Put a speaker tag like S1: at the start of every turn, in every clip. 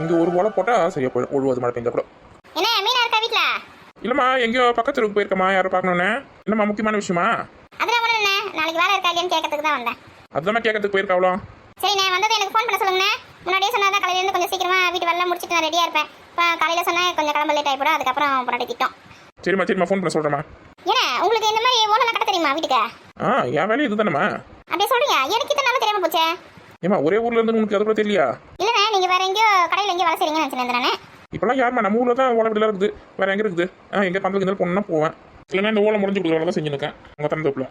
S1: இங்கே ஒரு ஓலை போட்டால் சரியா போயிடும். ஒழுவது மழை பெஞ்சா கூட.
S2: என்ன மீனா இருக்கா வீட்ல?
S1: இல்லைம்மா எங்கேயோ பக்கத்து தெருவுக்கு போயிருக்கம்மா யாரும் பார்க்கணுன்னு என்னம்மா முக்கியமான விஷயமா?
S2: அதெல்லாம் ஒண்ணு இல்லைண்ணே. நாளைக்கு வேலை இருக்கா இல்லையான்னு கேட்கறதுக்கு தான் வந்தேன்.
S1: அதுதான் கேட்கறதுக்கு போயிருக்காவளோ
S2: சரிண்ணே வந்தது எனக்கு ஃபோன் பண்ண சொல்லுங்கண்ணே. முன்னாடியே சொன்னா தான் காலையில இருந்து கொஞ்சம் சீக்கிரமா வீட்டு வேலை முடிச்சிட்டு நான் ரெடியா இருப்பேன். இப்போ காலையில சொன்னா கொஞ்சம் கிளம்ப லேட் ஆகிப்படும் அதுக்கப்புறம் பொன்னாடி திட்டம்.
S1: சரிம்மா சரிம்மா ஃபோன் பண்ண சொல்கிறேம்மா
S2: ஏன்னா உங்களுக்கு இந்த மாதிரி ஓலை கட்ட தெரியுமா வீட்டுக்கு?
S1: ஆ என் வேலையும் இதுதானம்மா.
S2: அப்படியே சொல்றீங்க எனக்கு இத்தனை நாள் தெரியாம போச்சே.
S1: ஏம்மா ஒரே ஊர்ல இருந்து உனக்கு அது கூட தெரியலையா?
S2: வேற எங்கேயோ கடையில் எங்கேயோ வேலை செய்றீங்கன்னு நினைச்சிருந்தேன்
S1: இப்போலாம் யாரும்மா? நம்ம ஊரில் தான் ஓலை வீடுலாம் இருக்குது. வேற எங்கே இருக்குது? ஆ எங்கே பந்தல் இருந்தாலும் போனா போவேன். இல்லைன்னா இந்த ஓலை முடிஞ்சு கொடுக்குற தான் செஞ்சுருக்கேன் உங்கள் தந்தப்பில்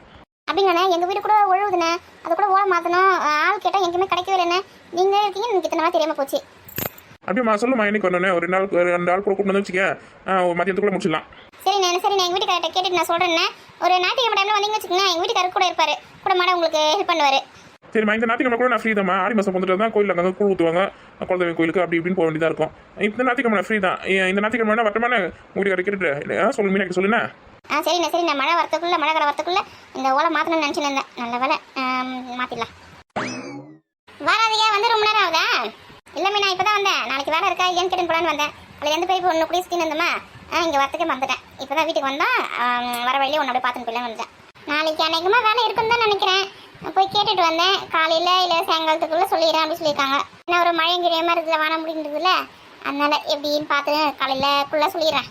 S2: அப்படிங்கண்ணே எங்க வீடு கூட ஒழுகுதுண்ணே அது கூட ஓலை மாத்தணும். ஆள் கேட்டா எங்கேயுமே கிடைக்கவே இல்லைண்ணே. நீங்க இருக்கீங்க எனக்கு இத்தனை நாள் தெரியாம போச்சு.
S1: அப்படியேம்மா சொல்லுமா என்னைக்கு வரணும் ஒரு நாள் ஒரு ரெண்டு நாள் கூட கூட்டு வந்து வச்சுக்க மதியத்துக்குள்ள முடிச்சிடலாம்.
S2: சரிண்ணே சரிண்ணே. எங்க வீட்டுக்கார்ட்ட கேட்டுட்டு நான் சொல்றேண்ணே. ஒரு ஞாயிற்றுக்கிழமை டைம்ல வந்தீங்கன்னு வச்சுக்கோங்க எங்க வீட்டுக்காரர் கூட இருப்பாரு. கூட மாட உங்களுக்கு ஹெல்ப் பண்ணுவாரு.
S1: சரிம்மா இந்த ஞாயிற்றுக்கிழமை கூட நான் ஃப்ரீ தான்மா ஆடி மாதம் வந்துட்டு தான் கோயில் அங்கே கூழ் ஊற்றுவாங்க குலதெய்வம் கோயிலுக்கு அப்படி இப்படின்னு போக வேண்டியதாக இருக்கும். இந்த ஞாயிற்றுக்கிழமை ஃப்ரீ தான். இந்த ஞாயிற்றுக்கிழமை வட்டமான உங்களுக்கு கேட்டுட்டு ஆ, சொல்லு மீனாக்கி சொல்லுண்ணா.
S2: ஆ சரிண்ணா சரிண்ணா. மழை வரத்துக்குள்ள மழை கடை வரத்துக்குள்ள இந்த ஓலை மாத்தணும்னு நினச்சின்னு இருந்தேன். நல்ல வேலை ஆம், மாத்திடலாம். வராதீங்க வந்து ரொம்ப நேரம் ஆகுதா? இல்லை நான் இப்போ தான் வந்தேன். நாளைக்கு வேலை இருக்கா? இல்லையான்னு கேட்டு போலான்னு வந்தேன். அதில் எந்த போய் ஒன்று கூட ஸ்கின் இருந்தோமா? ஆ இங்கே வரத்துக்கே வந்துட்டேன் இப்போ தான் வீட்டுக்கு வந்தா வர வழியிலே உன்னோட பார்த்துன்னு போயிலாம் வந்துட்டேன். நாளைக்கு அநேகமாக வேலை இருக்குன்னு தான் நினைக்கிறேன். கேட்டுட்டு வந்தேன். காலையில் இல்லை சாயங்காலத்துக்குள்ளே சொல்லிடுறேன் அப்படின்னு சொல்லியிருக்காங்க. ஏன்னா ஒரு மழையும் கிழியமாக இருக்குதுல வானம் முடிந்ததுல அதனால எப்படின்னு பார்த்து காலையிலக்குள்ளே சொல்லிடுறேன்.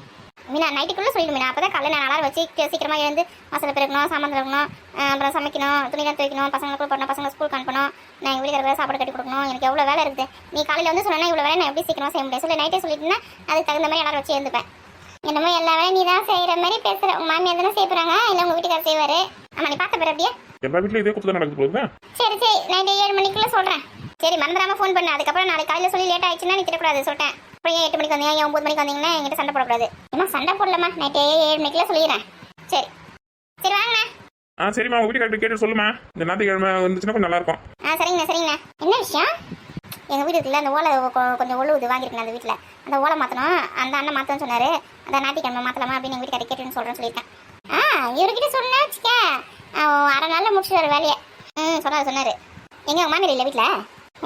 S2: மீனா நைட்டுக்குள்ளே சொல்லிடும் மீனா. அப்போ தான் காலையில் நான் வச்சு சீக்கிரமாக சீக்கிரமா எழுந்து மசாலா பெருக்கணும் சாமான் திறக்கணும் அப்புறம் சமைக்கணும் துணிலாம் துவைக்கணும் பசங்களுக்கு போடணும் பசங்களை ஸ்கூலுக்கு அனுப்பணும். நான் எங்கள் வீட்டுக்கு சாப்பாடு கட்டி கொடுக்கணும். எனக்கு எவ்வளோ வேலை இருக்குது? நீ காலையில் வந்து சொன்னா இவ்வளோ வேலை நான் எப்படி சீக்கிரமாக செய்ய முடியும்? சொல்லி நைட்டே சொல்லிட்டுனா அதுக்கு தகுந்த மாதிரி எல்லாரும் வச்சு எழுந்துப்பேன். என்னமோ எல்லா வேலையும் நீ தான் செய்கிற மாதிரி பேசுகிற உங்கள் மாமியார் தானே செய்ய போகிறாங்க இல்லை உங்கள் வீட்டுக்காரர் செய்வார்? ஆமாம் நீ பார்த்த பிறப்பியே
S1: எல்லா வீட்லையும் இதே குத்து நடக்குது போகுது
S2: சரி சரி. நைட்டு ஏழு மணிக்குள்ள சொல்றேன். சரி மறந்துடாம ஃபோன் பண்ணு. அதுக்கப்புறம் நாளைக்கு காலையில சொல்லி லேட் ஆயிடுச்சுன்னா நீ திட்டக்கூடாது சொல்லிட்டேன். அப்புறம் ஏன் எட்டு மணிக்கு வந்தீங்க? ஏன் ஒன்பது மணிக்கு வந்தீங்கன்னா என்கிட்ட சண்டை போடக்கூடாது. ஏமா சண்டை போடலம்மா. நைட்டு ஏழு மணிக்குள்ள சொல்லிடுறேன். சரி. சரி வாங்கண்ணா.
S1: ஆ சரிம்மா. உங்கள் வீட்டுக்காரர்கிட்ட கேட்டு சொல்லுமா இந்த ஞாயிற்றுக்கிழமை வந்துச்சுன்னா கொஞ்சம் நல்லாயிருக்கும்
S2: ஆ சரிங்கண்ணா சரிங்கண்ணா. என்ன விஷயம்? எங்கள் வீடு இருக்குல்ல அந்த ஓலை கொ- கொஞ்சம் ஒழுகுது வாங்கியிருக்கேன் அந்த வீட்டில். அந்த ஓலை மாற்றணும் அந்த அண்ணன் மாற்றணும்னு சொன்னார். அந்த ஞாயிற்றுக்கிழமை மாற்றலாமா அப்படின்னு எங்கள் வீட்டுக்காரர் கேட்டுன்னு சொல்கிறேன்னு சொல்லியிருக்கேன் இவர்கிட்ட சொன்னா வச்சுக்க. அரை நாளில் முடிச்சுட்டு வேலையை. ம் சொன்னார் சொன்னார். எங்க உங்க மாமியார் இல்லை வீட்டில்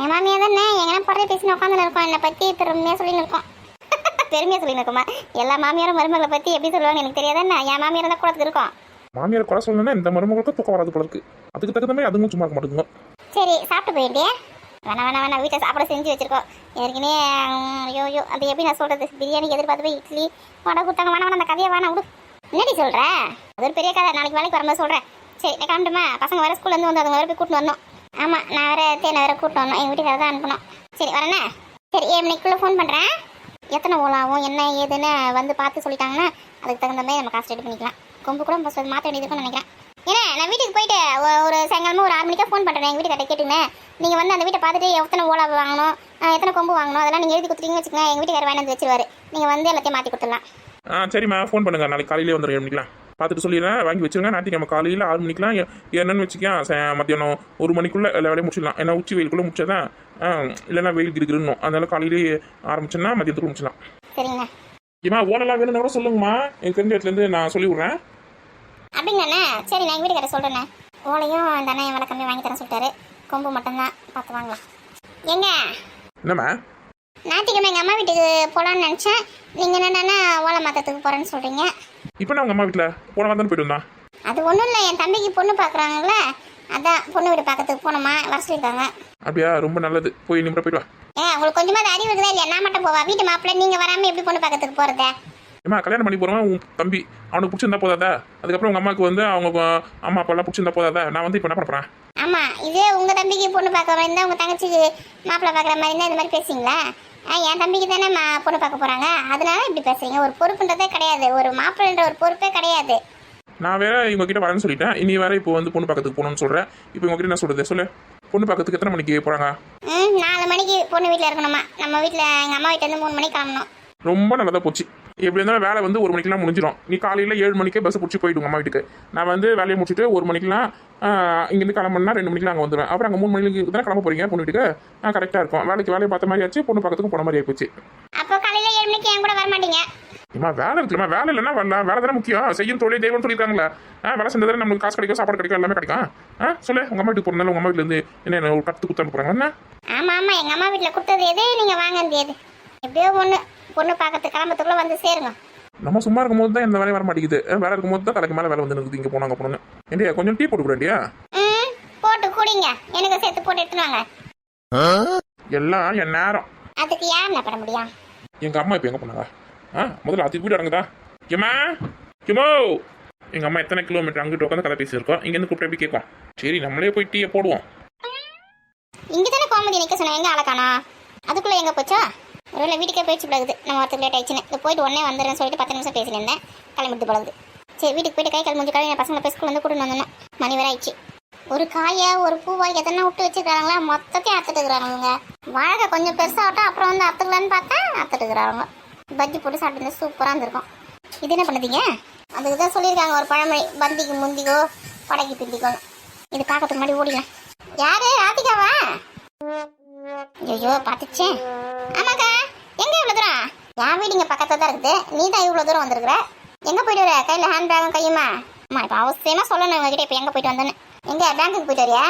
S2: என் மாமியார் தானே எங்கன்னா படுற பேசின்னு உட்காந்து இருக்கோம். என்னை பற்றி பெருமையாக சொல்லின்னு இருக்கோம். பெருமையாக சொல்லின்னு இருக்கோமா? எல்லா மாமியாரும் மருமகளை பற்றி எப்படி சொல்லுவாங்க எனக்கு தெரியாதுன்னு என் மாமியார் தான் கூட இருக்கும்.
S1: மாமியார் குறை சொல்லணும்னா இந்த மருமகளுக்கு தூக்கம் வராது போல இருக்கு. அதுக்கு தகுந்த மாதிரி அதுவும் சும்மா இருக்க மாட்டேங்குங்க
S2: சரி சாப்பிட்டு போயிட்டே வேணா வேணா வேணா வீட்டில் சாப்பாடு செஞ்சு வச்சிருக்கோம். ஏற்கனவே ஐயோ ஐயோ அது எப்படி நான் சொல்றது? பிரியாணி எதிர்பார்த்து போய் இட்லி வடை கொடுத்தாங்க. வேணா வேணா அந்த கதையை வேணா விடு. என்னடி சொல்ற? அது ஒரு பெரிய கதை. நாளைக்கு வேலைக்கு வரும்போது சொல்றேன் சரி நான் கிளம்பட்டுமா பசங்க வேற ஸ்கூல்ல இருந்து வந்து அதுங்க வேற போய் கூட்டிட்டு வரணும். ஆமா நான் வேற தேனை வேற கூட்டிட்டு வரணும். எங்க வீட்டுக்கு தான் அனுப்பணும். சரி வரேனே? சரி ஏழு மணிக்குள்ள ஃபோன் பண்றேன். எத்தனை ஓலாவும் என்ன ஏதுன்னு வந்து பார்த்து சொல்லிட்டாங்கன்னா அதுக்கு தகுந்த மாதிரி நம்ம காசு ரெடி பண்ணிக்கலாம். கொம்பு கூட மாற்ற வேண்டியது நினைக்கிறேன். ஏன்னா நான் வீட்டுக்கு போயிட்டு ஒரு சாயங்காலமா ஒரு ஆறு மணிக்கா ஃபோன் பண்ணுறேன் எங்கள் வீட்டுக்கிட்ட கேட்டுங்க நீங்கள் வந்து அந்த வீட்டை பார்த்துட்டு எத்தனை ஓலா வாங்கணும் எத்தனை கொம்பு வாங்கணும் அதெல்லாம் நீங்கள் எழுதி கொடுத்துட்டீங்கன்னு வச்சுக்கோங்க. எங்கள் வீட்டுக்கார வேணாந்து வச்சிருவாரு. நீங்கள் வந்து எல்லாத்தையும் மாற்றி கொடுத்துடலாம்.
S1: ஆ சரிம்மா ஃபோன் பண்ணுங்க. நாளைக்கு காலையிலே வந்துடும் ஏழு மணிக்கெலாம் பார்த்துட்டு சொல்லிடுறேன். வாங்கி வச்சிருங்க. ஞாயிற்றுக்கிழமை காலையில் ஆறு மணிக்கெலாம் என்னன்னு வச்சுக்கேன் மத்தியானம் ஒரு மணிக்குள்ளே எல்லா வேலையும் முடிச்சிடலாம். ஏன்னா உச்சி வெயிலுக்குள்ளே முடிச்சதான் இல்லைன்னா வெயில் கிருக்கிருன்னும் அதனால காலையிலேயே ஆரம்பிச்சோன்னா மதியத்துக்குள்ள முடிச்சிடலாம்.
S2: சரிங்கண்ணா
S1: ஏமா ஓனெல்லாம் வேணும்னா கூட சொல்லுங்கம்மா. என் ஃப்ரெண்ட் இடத்துலேருந்து நான் சொல்லி விட்றேன்.
S2: அப்படிங்கண்ணா. சரி நான் எங்கள் வீட்டுக்கார சொல்கிறேண்ணே ஓலையும் அந்த அண்ணன் விலை கம்மி வாங்கி தரேன் சொல்லிட்டாரு. கொம்பு மட்டும்தான். பார்த்து வாங்கலாம். எங்க
S1: என்னம்மா?
S2: ஞாயிற்றுக்கிழமை எங்கள் அம்மா வீட்டுக்கு போகலான்னு நினச்சேன். நீங்கள் என்னென்னா ஓலை மாற்றத்துக்கு போகிறேன்னு சொல்கிறீங்க
S1: இப்போ நான் உங்கள் அம்மா வீட்டில் போன வாரம் போயிட்டு வந்தான்.
S2: அது ஒன்றும் இல்லை என் தம்பிக்கு பொண்ணு பார்க்குறாங்களே அதான் பொண்ணு வீடு பார்க்கறதுக்கு போனோமா வர சொல்லியிருக்காங்க.
S1: அப்படியா ரொம்ப நல்லது. போய் நிமிடம் போயிட்டு வா.
S2: ஏன் உங்களுக்கு கொஞ்சமாக அறிவு இருக்குதா இல்லையா? நான் மட்டும் போவா? வீட்டு மாப்பிள்ளை நீங்கள் வராமல் எப்படி பொண்ணு பார்க்கறதுக்கு போகிறத
S1: ஏம்மா கல்யாணம் பண்ணி போகிறவன் உன் தம்பி. அவனுக்கு பிடிச்சிருந்தா போதாதா? அதுக்கப்புறம் உங்கள் அம்மாவுக்கு வந்து அவங்க அம்மா அப்பாலாம் பிடிச்சிருந்தா போதாதா? நான் வந்து இப்போ என்ன பண்ணுறேன்
S2: ஆமாம் இதே உங்கள் தம்பிக்கு பொண்ணு பார்க்க மாதிரி இருந்தால் உங்கள் தங்கச்சிக்கு மாப்பிள்ளை பார்க்குற மாதிரி இருந்தால் இந்த மாதிரி பேசுவீங்களா? என் தம்பிக்கு தானே மா பொண்ணு பார்க்க போகிறாங்க அதனால இப்படி பேசுறீங்க. ஒரு பொறுப்புன்றதே கிடையாது. ஒரு மாப்பிள்ளைன்ற ஒரு பொறுப்பே கிடையாது.
S1: நான் வேற இவங்க கிட்ட வரேன்னு சொல்லிட்டேன். இனி வேற இப்போ வந்து பொண்ணு பார்க்கறதுக்கு போகணும்னு சொல்கிறேன் இப்போ உங்ககிட்ட என்ன சொல்கிறது சொல்லு. பொண்ணு பார்க்கறதுக்கு எத்தனை மணிக்கு போகிறாங்க
S2: ம் நாலு மணிக்கு பொண்ணு வீட்டில் இருக்கணுமா. நம்ம வீட்டில் எங்கள் அம்மா வீட்டிலேருந்து மூணு மணிக்கு கிளம்பணும்.
S1: ரொம்ப நல்லதாக போச்சு. எப்படி இருந்தாலும் வேலை வந்து ஒரு மணிக்கெல்லாம் முடிஞ்சிடும் நீ காலையில் ஏழு மணிக்கே பஸ் பிடிச்சி போயிடுங்க அம்மா வீட்டுக்கு. நான் வந்து வேலையை முடிச்சுட்டு ஒரு மணிக்கெல்லாம் ஆஹ், இங்கேருந்து கிளம்புனா ரெண்டு மணிக்கெல்லாம் அங்கே வந்துடுவேன் அப்புறம் அங்கே மூணு மணிக்கு தானே கிளம்ப போறீங்க பொண்ணு வீட்டுக்கு? நான் கரெக்டாக இருக்கும். வேலைக்கு வேலையை பார்த்த மாதிரி ஆச்சு பொண்ணு பார்க்கறதுக்கும் போன மாதிரி ஆயிப்போச்சு.
S2: அப்போ காலையில் ஏழு மணிக்கு என் கூட வர மாட்டீங்க?
S1: இம்மா வேலை இருக்குல்லம்மா வேலை இல்லைன்னா வரல வேலை தானே முக்கியம். செய்யும் தொழில் தெய்வம் சொல்லியிருக்காங்களே ஆ வேலை செஞ்சதானே நமக்கு காசு கிடைக்கும் சாப்பாடு கிடைக்கும் எல்லாமே கிடைக்கும். ஆ சொல்லு உங்க அம்மா வீட்டுக்கு போறதுனால உங்க அம்மா வீட்டுல இருந்து என்ன ஒரு கத்து குத்து அனுப்புறாங்க? என்ன?
S2: ஆமா ஆமா. எங்க அம்மா வீட்ல கொடுத்தது எது? நீங்க வாங்கினது எது? எப்படியோ ஒண்ணு. பொண்ணு பார்க்கறதுக்கு கிளம்பத்துக்குள்ள வந்து சேருங்க.
S1: நம்ம சும்மா இருக்கும்போது தான் எந்த வேலையும் வர மாட்டேங்குது. வேலை இருக்கும்போது தான் தலைக்கு மேலே வேலை வந்து இருக்குது இங்கே போனாங்க போனோன்னு ஏண்டியா கொஞ்சம் டீ போட்டு
S2: ம் போட்டு குடிங்க. எனக்கு சேர்த்து போட்டு எடுத்துன்னு வாங்க.
S1: எல்லாம் என் நேரம்.
S2: அதுக்கு யார் என்ன பண்ண முடியும்?
S1: எங்க அம்மா இப்போ எங்க போனாங்க? ஆ முதல்ல அதுக்கு வீடு அடங்குதா? ஏமா ஏமோ எங்க அம்மா எத்தனை கிலோமீட்டர் அங்கிட்டு உட்காந்து கதை பேசியிருக்கோம் இங்கேருந்து கூப்பிட்டு எப்படி கேட்கும் சரி நம்மளே போய் டீயை போடுவோம்.
S2: இங்க தானே கோமதி நிக்க சொன்ன? எங்க ஆளக்கானா அதுக்குள்ள எங்க போச்சா? ஒருவேளை வீட்டுக்கே போயிடுச்சு பழகுது நம்ம ஒருத்தர் லேட் ஆயிடுச்சுன்னு. இது போயிட்டு உடனே வந்துடுறேன் சொல்லிட்டு பத்து நிமிஷம் பேசியிருந்தேன். கிளம்பிட்டு பழகுது சரி வீட்டுக்கு போயிட்டு கை கால் முடிஞ்சு கழுவி பசங்களை போய் வந்து இருந்து கூட்டிட்டு வந்தோம் மணி வரை ஆயிடுச்சு. ஒரு காயை ஒரு பூவா எதனா விட்டு வச்சுருக்காங்களா மொத்தத்தையும் அறுத்துட்டு இருக்கிறாங்க வாழை கொஞ்சம் பெருசாகட்டும் அப்புறம் வந்து அத்துக்கலான்னு பார்த்தா அத்துட்டு இருக்கிறாங்க. பஜ்ஜி போட்டு சாப்பிட்டு சூப்பராக இருந்திருக்கும். இது என்ன பண்ணுதீங்க? அதுக்கு தான் சொல்லியிருக்காங்க ஒரு பழமொழி. பந்திக்கு முந்திக்கோ படைக்கு பிந்திக்கோன்னு. இது பார்க்கறதுக்கு முன்னாடி ஓடிங்க யாரு? ராதிகாவா? ஐயோ பாத்துச்சே. ஆமாக்கா எங்க இவ்வளவு தூரம்? என் வீடு இங்க பக்கத்துல தான் இருக்குது. நீ தான் இவ்வளவு தூரம் வந்திருக்கிற? எங்க போயிட்டு வர? கையில ஹேண்ட் பேக்கும் கையுமா? அம்மா இப்ப அவசியமா சொல்லணும் உங்ககிட்ட இப்ப எங்க போயிட்டு வந்தேன்னு. எங்க பேங்க்குக்கு போயிட்டு வரியா?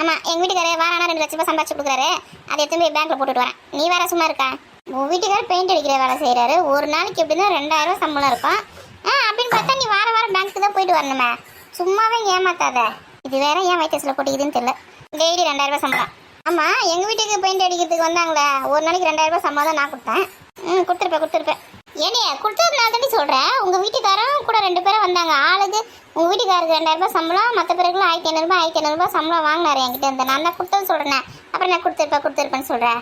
S2: ஆமா எங்க வீட்டுக்காரர் வாரானா ரெண்டு லட்ச ரூபாய் சம்பாதிச்சு கொடுக்குறாரு. அதை எடுத்து போய் பேங்க்ல போட்டுட்டு வரேன். நீ வேற சும்மா இருக்கா? உன் வீட்டுக்காரர் பெயிண்ட் அடிக்கிற வேலை செய்யறாரு ஒரு நாளைக்கு எப்படின்னா ரெண்டாயிரம் ரூபாய் சம்பளம் இருக்கும். ஆ அப்படின்னு பார்த்தா நீ வார வாரம் பேங்க்குக்கு தான் போயிட்டு வரணுமே. சும்மாவே ஏமாத்தாத. இது வேற ஏன் வைத்தியத்தில் போட்டுக்குதுன்னு தெரியல. டெய்லி ரெண்டாயிரம் ரூபாய் சம்பளம். ஆமா எங்க வீட்டுக்கு பெயிண்ட் அடிக்கிறதுக்கு வந்தாங்களே. ஒரு நாளைக்கு ரெண்டாயிரம் ரூபாய் சம்பளம் தான் நான் கொடுத்தேன். ம் கொடுத்துருப்பேன் கொடுத்துருப்பேன். ஏனே கொடுத்ததுனால தாண்டி சொல்றேன். உங்க வீட்டுக்காரரும் கூட ரெண்டு பேரும் வந்தாங்க. ஆளுக்கு உங்க வீட்டுக்காரருக்கு ரெண்டாயிரம் ரூபாய் சம்பளம் மற்ற பேருக்குலாம் ஆயிரத்தி ஐநூறுபா ஆயிரத்தி ஐநூறுபா சம்பளம் வாங்கினாரு என்கிட்ட இருந்து. நான் தான் கொடுத்தது சொல்றேன். அப்புறம் நான் கொடுத்துருப்பேன் கொடுத்துருப்பேன்னு சொல்றேன்.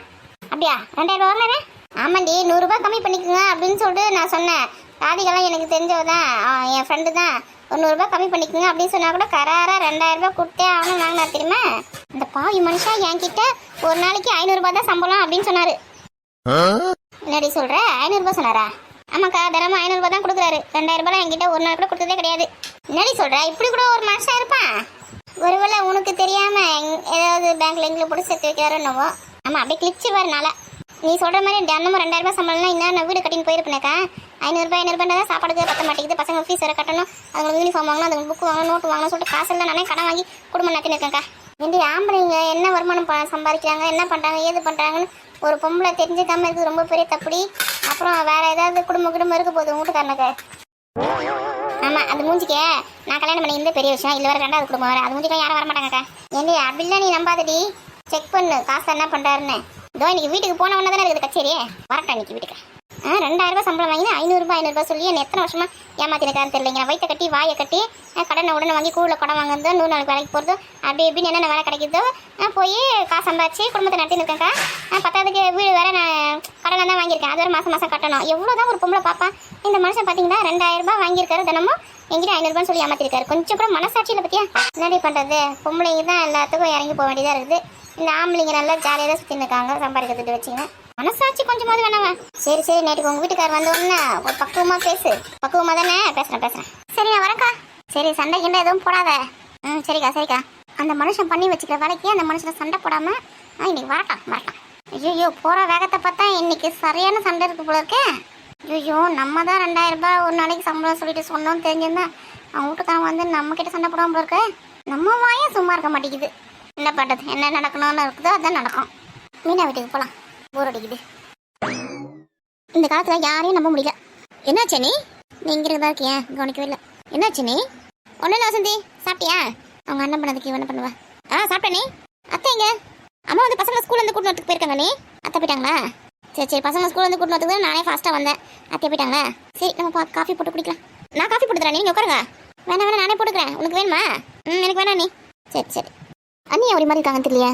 S2: அப்படியா? ரெண்டாயிரம் ரூபா வாங்கினாரே? ஆமாண்டி நூறுரூபா கம்மி பண்ணிக்கோங்க அப்படின்னு சொல்லிட்டு நான் சொன்னேன். ராதிகெல்லாம் எனக்கு தெரிஞ்சவ தான். என் ஃப்ரெண்டு தான். ஒரு நூறுரூபா கம்மி பண்ணிக்கோங்க அப்படின்னு சொன்னால் கூட கராரா ரெண்டாயிரம் ரூபாய் கொடுத்தே அவனும் வாங்கினார் தெரியுமா? இந்த பாவி மனுஷா என்கிட்ட ஒரு நாளைக்கு ஐநூறுரூபா தான் சம்பளம் அப்படின்னு சொன்னாரு. என்னடி சொல்ற? ஐநூறுரூபா சொன்னாரா? ஆமாக்கா தினமும் ஐநூறுரூபா தான் கொடுக்குறாரு. ரெண்டாயிரம் ரூபாய் என்கிட்ட ஒரு நாள் கூட கொடுத்ததே கிடையாது. என்னடி சொல்ற? இப்படி கூட ஒரு மனுஷன் இருப்பான்? ஒருவேளை உனக்கு தெரியாம ஏதாவது பேங்க்ல எங்களை போட்டு சேர்த்து வைக்கிறாரோ என்னவோ. ஆமா அப்படியே கிழிச்சு வரனால நீ சொல்ற மாதிரி தினமும் ரெண்டாயிரம் ரூபாய் சம்பளம்னா இன்னும் நான் வீடு கட்டின்னு போயிருப்பேனேக்கா. ஐநூறுபா ஐநூறுபா தான் சாப்பாடுக்கு பத்த மாட்டேங்குது. பசங்க ஃபீஸ் வேற கட்டணும். அதுங்களுக்கு யூனிஃபார்ம் வாங்கணும் அதுங்களுக்கு புக் வாங்கணும் நோட்டு வாங்கணும் சொல்லிட்டு காசு எல்லாம் நானே கடன் வாங்கி குடும்பம் நடத்தின்னு இருக்கேன்க்கா. ஏண்டி ஆம்பளைங்க என்ன வருமானம் ப- சம்பாதிக்கிறாங்க என்ன பண்ணுறாங்க ஏது பண்ணுறாங்கன்னு ஒரு பொம்பளை தெரிஞ்சுக்காம இருக்குது ரொம்ப பெரிய தப்படி. அப்புறம் வேற ஏதாவது குடும்ப குடும்பம் இருக்க போகுது வீட்டுக்காரனுக்கு. ஆமாம் அது மூஞ்சிக்கே. நான் கல்யாணம் பண்ணி இருந்த பெரிய விஷயம் இல்லை வர ரெண்டாவது குடும்பம் வர அது மூஞ்சிக்கா யாரும் வர மாட்டாங்கக்கா ஏண்டி அப்படிலாம் நீ நம்பாதடி. செக் பண்ணு காசு என்ன பண்ணுறாருன்னு இதோ இன்னைக்கு வீட்டுக்கு போன உடனே தானே இருக்குது கச்சேரியே. வரட்டா இன்னைக்கு வீட்டுக்கு. ரெண்டாயிரம் ரூபாய் சம்பளம் வாங்கி ஐநூறுபா ஐநூறுபா சொல்லி என்ன எத்தனை வருஷமா ஏமாத்தினக்கான்னு தெரியலைங்க வயிற்ற கட்டி வாயை கட்டி கடனை உடனே வாங்கி கூழ குடம் வாங்குறது நூறு நாளைக்கு வேலைக்கு போகிறது அப்படி இப்படின்னு என்னென்ன வேலை கிடைக்குதோ போய் காசு சம்பாதிச்சு குடும்பத்தை நடத்தின்னு இருக்கேன்க்கா. பத்தாவதுக்கு வீடு வேற நான் கடனை தான் வாங்கியிருக்கேன். அது ஒரு மாதம் மாதம் கட்டணும். எவ்வளோ தான் ஒரு பொம்பளை பார்ப்பேன் இந்த மனுஷன் பார்த்தீங்கன்னா ரெண்டாயிரம் ரூபாய் வாங்கியிருக்காரு தினமும். எங்கிட்ட ஐநூறுபான்னு சொல்லி ஏமாத்திருக்காரு. கொஞ்சம் கூட மனசாட்சியில் பற்றியா என்னடி பண்ணுறது பொம்பளைங்க தான் எல்லாத்துக்கும் இறங்கி போக வேண்டியதாக இருக்குது. இந்த ஆம்பளைங்க நல்லா ஜாலியாக தான் சுற்றின்னு இருக்காங்க. சம்பாதிக்கிறதுட்டு வச்சுங்க மனசாட்சி கொஞ்சமாவது வேணாமா சரி சரி நேற்றுக்கு உங்க வீட்டுக்கார் வந்து உடனே ஒரு பக்குவமா பேசு. பக்குவமா தானே? பேசுறேன் பேசுறேன். சரி நான் சரி சண்டை கிண்டை எதுவும் போடாத. ம் சரிக்கா சரிக்கா. அந்த மனுஷன் பண்ணி வச்சுக்கிற வேலைக்கு அந்த மனுஷனை சண்டை போடாம ஆ, இன்னைக்கு வரட்டான் வரட்டான் ஐயோ போற வேகத்தை பார்த்தா இன்னைக்கு சரியான சண்டை இருக்கு போல இருக்கே. ஐயோ நம்ம தான் ரெண்டாயிரம் ரூபாய் ஒரு நாளைக்கு சம்பளம் சொல்லிட்டு சொன்னோம் தெரிஞ்சிருந்தா அவன் வீட்டுக்காரன் வந்து நம்ம கிட்ட சண்டை போடாம போல இருக்கு. நம்ம வாயும் சும்மா இருக்க மாட்டேங்குது. என்ன பண்றது? என்ன நடக்கணும்னு இருக்குதோ அதான் நடக்கும். மீனா வீட்டுக்கு போகலாம் போர் அடிக்குது. இந்த காலத்துல யாரையும் நம்ப முடியல. என்னாச்சு நீ நீ இங்க தான் இருக்கியா? கவனிக்கவே இல்லை. என்னாச்சு நீ ஒன்றும் இல்லை வசந்தி. சாப்பிட்டியா? அவங்க அண்ணன் பண்ணதுக்கு இவன் என்ன பண்ணுவா? ஆ சாப்பிட்டே நீ. அத்தை எங்க? அம்மா வந்து பசங்க ஸ்கூல்ல இருந்து கூட்டு வரதுக்கு போயிருக்காங்க நீ. அத்தை போயிட்டாங்களா? சரி சரி. பசங்க ஸ்கூல்ல இருந்து கூட்டு வரதுக்கு நானே ஃபாஸ்ட்டாக வந்தேன். அத்தை போயிட்டாங்களா? சரி நம்ம காஃபி போட்டு குடிக்கலாம். நான் காஃபி போட்டு தரேன். நீங்க உட்காருங்க. வேணா வேணா நானே போட்டுக்கிறேன். உனக்கு வேணுமா? ம் எனக்கு வேணா நீ. சரி சரி. அண்ணி ஒரு மாதிரி இருக்காங்க தெரியல